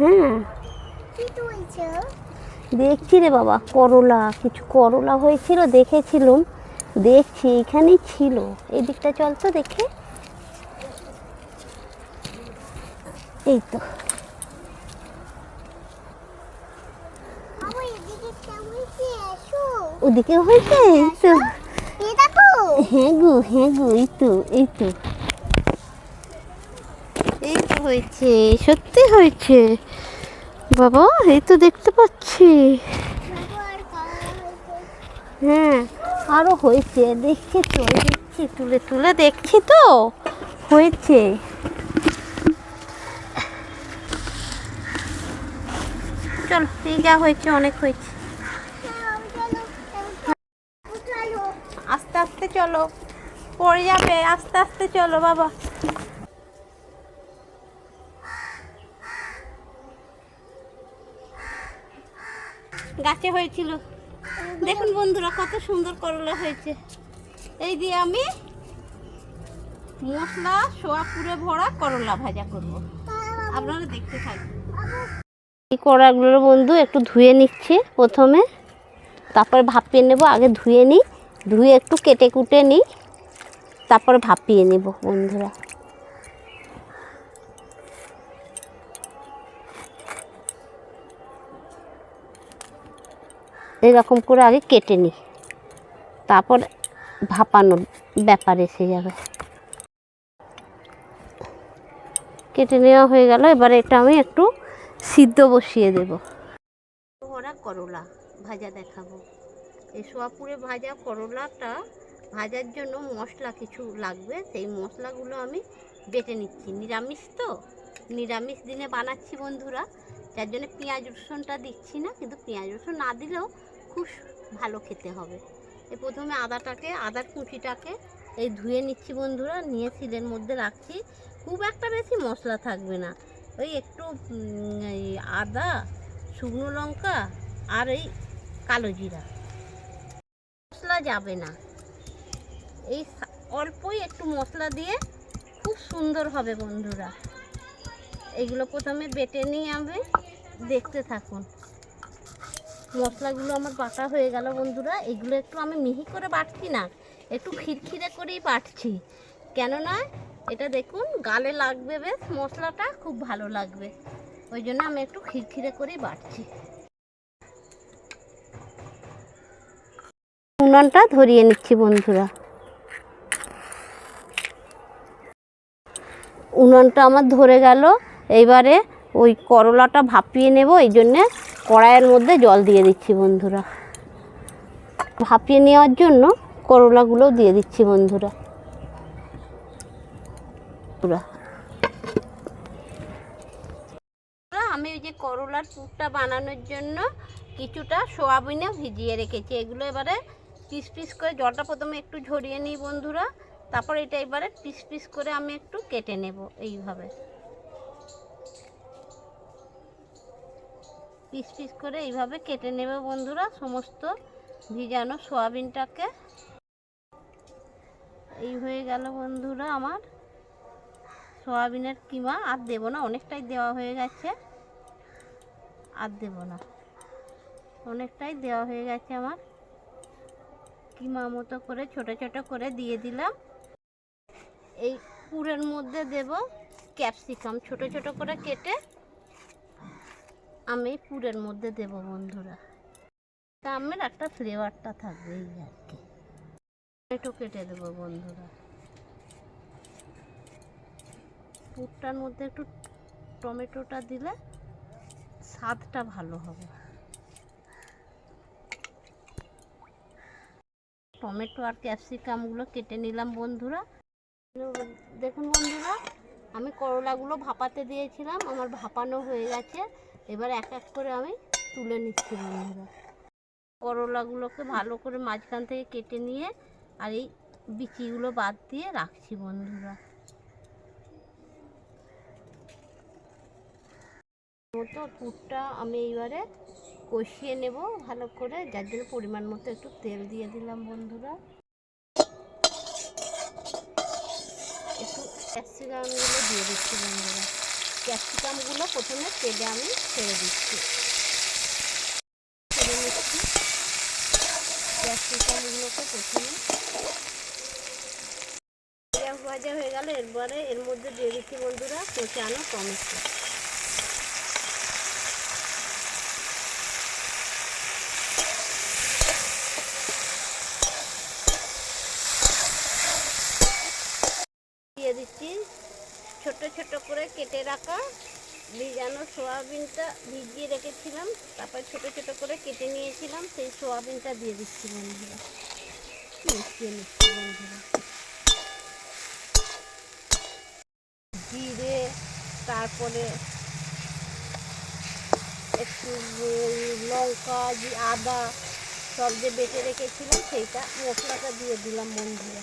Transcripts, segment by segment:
হ্যাঁ দেখছি রে বাবা করলা কিছু করলা হয়েছিল দেখেছিলাম। দেখছি এখানেই ছিল। এই দিকটা চল তো দেখে। এই তো। ওদিকে হয়েছে? এই তো হ্যাঁ গো হ্যাঁ গো এই তো এই তো। হয়েছে, সত্যি হয়েছে। বাবা, এই তো দেখতে পাচ্ছি। হ্যাঁ আরও হয়েছে, দেখছি তো দেখছি, তুলে তুলে দেখছি তো, হয়েছে। চলো, এই যা হয়েছে, অনেক হয়েছে। আস্তে আস্তে চলো, পড়ে যাবে, আস্তে আস্তে চলো, বাবা। গাছে হয়েছিল। দেখুন বন্ধুরা, কত সুন্দর করলা হয়েছে। এই দিয়ে আমি মশলা, সোয়া সোয়াপুরে ভরা করলা ভাজা করব। আপনারা দেখতে থাকবেন এই কড়াগুলোর বন্ধু একটু ধুয়ে নিচ্ছে প্রথমে। তারপরে ভাপিয়ে নেব, আগে ধুয়ে নিই। ধুয়ে একটু কেটে কুটে নিই। তারপরে ভাপিয়ে নেব বন্ধুরা। এরকম করে আগে কেটে নিই। তারপর ভাপানোর ব্যাপার এসে যাবে। কেটে নেওয়া হয়ে গেল। এবারে এটা আমি একটু সিদ্ধ বসিয়ে দেব। ভরা করলা, ভাজা দেখাবো। এই সোয়াপুরে ভাজা করলাটা, ভাজার জন্য মশলা কিছু লাগবে। সেই মশলাগুলো আমি বেটে নিচ্ছি। নিরামিষ তো? নিরামিষ দিনে বানাচ্ছি বন্ধুরা। যার জন্য পেঁয়াজ রসুনটা দিচ্ছি না, কিন্তু পেঁয়াজ রসুন না দিলেও খুব ভালো খেতে হবে। এই প্রথমে আদাটাকে, আদার কুচিটাকে এই ধুয়ে নিচ্ছি বন্ধুরা, নিয়ে সিলের মধ্যে রাখছি। খুব একটা বেশি মশলা থাকবে না। ওই একটু এই আদা, শুকনো লঙ্কা আর এই কালো জিরা। মশলা যাবে না। এই অল্পই একটু মশলা দিয়ে খুব সুন্দর হবে বন্ধুরা। এগুলো প্রথমে বেটে নিয়ে আমি দেখতে থাকুন। মশলাগুলো আমার বাটা হয়ে গেল বন্ধুরা। এগুলো একটু আমি মিহি করে বাটছি না, একটু খিরখিরে করেই বাটছি। কেননা এটা দেখুন, গালে লাগবে বেশ, মশলাটা খুব ভালো লাগবে। ওই জন্য আমি একটু খিরখিরে করেই বাটছি। উনানটা ধরিয়ে নিচ্ছি বন্ধুরা। উনানটা আমার ধরে গেল, এইবারে ওই করলাটা ভাপিয়ে নেব, এই জন্যে কড়াইয়ের মধ্যে জল দিয়ে দিচ্ছি বন্ধুরা। ভাপিয়ে নেওয়ার জন্য করলাগুলোও দিয়ে দিচ্ছি বন্ধুরা। আমি ওই যে করলার পুরটা বানানোর জন্য কিছুটা সোয়াবিনে ভিজিয়ে রেখেছি। এগুলো এবারে পিস পিস করে জলটা প্রথমে একটু ঝরিয়ে নিই বন্ধুরা। তারপর এটা এবারে পিস পিস করে আমি একটু কেটে নেব এইভাবে। পিস পিস করে এইভাবে কেটে নেবে বন্ধুরা, সমস্ত ভিজানো সোয়াবিনটাকে। এই হয়ে গেল বন্ধুরা আমার সোয়াবিনের কিমা। আর দেবো না, অনেকটাই দেওয়া হয়ে গেছে। আর দেবো না, অনেকটাই দেওয়া হয়ে গেছে আমার কিমা মতো করে, ছোট ছোট করে দিয়ে দিলাম। এই পুরের মধ্যে দেব ক্যাপসিকাম, ছোট ছোট করে কেটে আমি পুরের মধ্যে দেব বন্ধুরা। তা আমার একটা ফ্লেভারটা থাকবে এই আর কি। টমেটো কেটে দেবো বন্ধুরা। পুরটার মধ্যে একটু টমেটোটা দিলে স্বাদটা ভালো হবে। টমেটো আর ক্যাপসিকামগুলো কেটে নিলাম বন্ধুরা। দেখুন বন্ধুরা, আমি করলাগুলো ভাপাতে দিয়েছিলাম, আমার ভাপানো হয়ে গেছে। এবার এক এক করে আমি তুলে নিচ্ছি বন্ধুরা। করলাগুলোকে ভালো করে মাঝখান থেকে কেটে নিয়ে আর এই বিচিগুলো বাদ দিয়ে রাখছি বন্ধুরা। মতো পুরটা আমি এইবারে কষিয়ে নেব ভালো করে, যার জন্য পরিমাণ মতো একটু তেল দিয়ে দিলাম বন্ধুরা। একটু ক্যাপসিকামগুলো দিয়ে দিচ্ছি বন্ধুরা। ক্যাপসিকামগুলো প্রথমে তেলে আমি ছেড়ে দিচ্ছি। ছেড়ে নিচ্ছি। ক্যাপসিকামগুলোকে প্রথমে ভাজা হয়ে গেল এরপরে এর মধ্যে দিয়ে দিচ্ছি বন্ধুরা কোচানো টমেটো দিয়ে দিচ্ছি ছোট ছোট করে কেটে রাখা ভিজানো সোয়াবিনটা ভিজিয়ে রেখেছিলাম, তারপর ছোট ছোট করে কেটে নিয়েছিলাম, সেই সোয়াবিনটা দিয়ে দিচ্ছি বন্ধুরা। মিশিয়ে নিচ্ছি বন্ধুরা। জিরে, তারপরে একটু লঙ্কা আদা সব যে বেটে রেখেছিলাম, সেইটা মশলাটা দিয়ে দিলাম বন্ধুরা।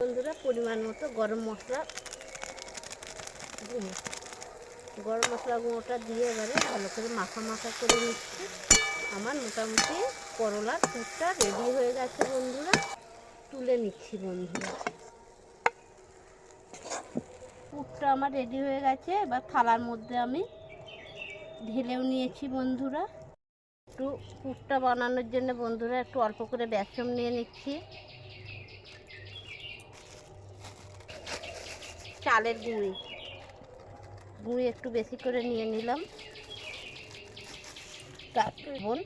বন্ধুরা, পরিমাণ মতো গরম মশলা গরম মশলা গুঁড়োটা দিয়ে এবারে ভালো করে মাখা মাখা করে নিচ্ছি। আমার মোটামুটি করলার পুরটা রেডি হয়ে গেছে বন্ধুরা। তুলে নিচ্ছি বন্ধুরা। পুরটা আমার রেডি হয়ে গেছে। এবার থালার মধ্যে আমি ঢেলেও নিয়েছি বন্ধুরা। একটু পুরটা বানানোর জন্য বন্ধুরা একটু অল্প করে বেসন নিয়ে নিচ্ছি। চালের গুঁড়ি। গুঁড়ি একটু বেশি করে নিয়ে নিলাম। তারপর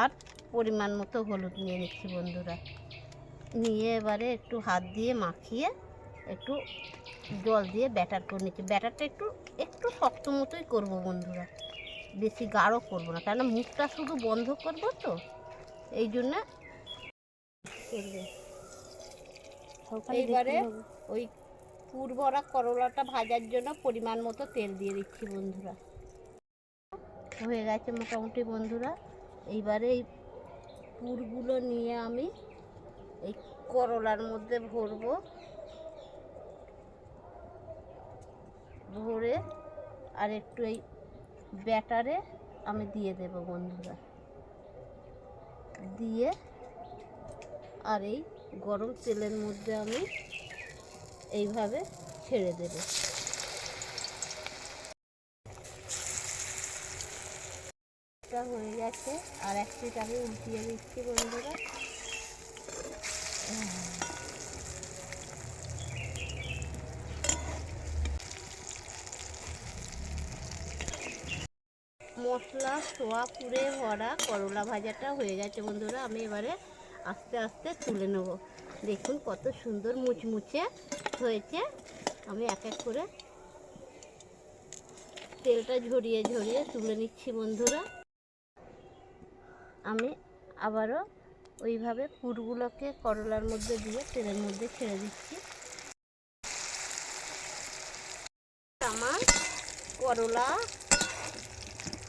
আর পরিমাণ মতো হলুদ নিয়ে নিচ্ছি বন্ধুরা। নিয়ে এবারে একটু হাত দিয়ে মাখিয়ে একটু জল দিয়ে ব্যাটার করে নিচ্ছি। ব্যাটারটা একটু একটু শক্ত মতোই করব বন্ধুরা। বেশি গাঢ় করব না কেন মুখটা শুধু বন্ধ করব তো এই জন্য এইবারে ওই পুর ভরা করলাটা ভাজার জন্য পরিমাণ মতো তেল দিয়ে দিচ্ছি বন্ধুরা। হয়ে গেছে মোটামুটি বন্ধুরা। এইবারে এই পুরগুলো নিয়ে আমি এই করলার মধ্যে ভরবো। ভরে আর একটু এই ব্যাটারে আমি দিয়ে দেব বন্ধুরা। দিয়ে আর এই গরম তেলের মধ্যে আমি এইভাবে ছেড়ে দেবে। হয়ে গেছে। আর এক পিঠ আমি উল্টিয়ে দিচ্ছি বন্ধুরা। মশলা, সোয়া, পুড়ে ভরা করলা ভাজাটা হয়ে গেছে বন্ধুরা। আমি এবারে আস্তে আস্তে তুলে নেব। দেখুন কত সুন্দর মুচমুচে হয়েছে। আমি এক এক করে তেলটা ঝরিয়ে ঝরিয়ে তুলে নিচ্ছি বন্ধুরা। আমি আবারও ওইভাবে পুরগুলোকে করলার মধ্যে দিয়ে তেলের মধ্যে ছেড়ে দিচ্ছি। আমার করলা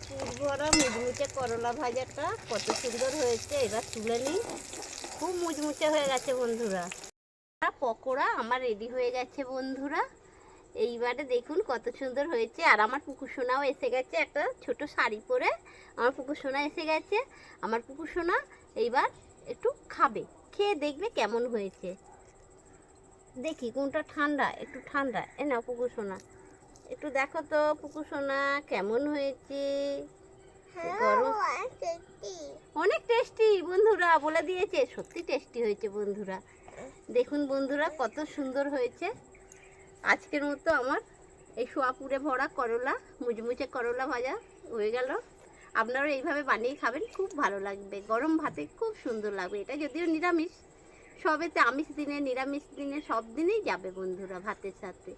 পুর ভরা মুচমুচে করলা ভাজাটা কত সুন্দর হয়েছে। এবার তুলে নিই। খুব মুচমুচে হয়ে গেছে বন্ধুরা। পকোড়া আমার রেডি হয়ে গেছে বন্ধুরা। এইবারে দেখুন কত সুন্দর হয়েছে। আর আমার পুকুর সোনাও এসে গেছে একটা ছোট শাড়ি পরে। আমার পুকুর সোনা এসে গেছে। আমার পুকুর সোনা এইবার একটু খাবে। খেয়ে দেখবে কেমন হয়েছে। দেখি কোনটা ঠান্ডা, একটু ঠান্ডা। এ না পুকুর সোনা একটু দেখো তো পুকুর সোনা কেমন হয়েছে। গরম অনেক টেস্টি বন্ধুরা বলে দিয়েছে সত্যি টেস্টি হয়েছে বন্ধুরা। দেখুন বন্ধুরা কত সুন্দর হয়েছে। আজকের মতো আমার এই সোয়াপুরে ভরা করলা মুচমুচে করলা ভাজা হয়ে গেল। আপনারা এইভাবে বানিয়ে খাবেন খুব ভালো লাগবে। গরম ভাতে খুব সুন্দর লাগবে। এটা যদিও নিরামিষ সবেতে আমিষ দিনে নিরামিষ দিনে সব দিনেই যাবে বন্ধুরা ভাতের সাথে।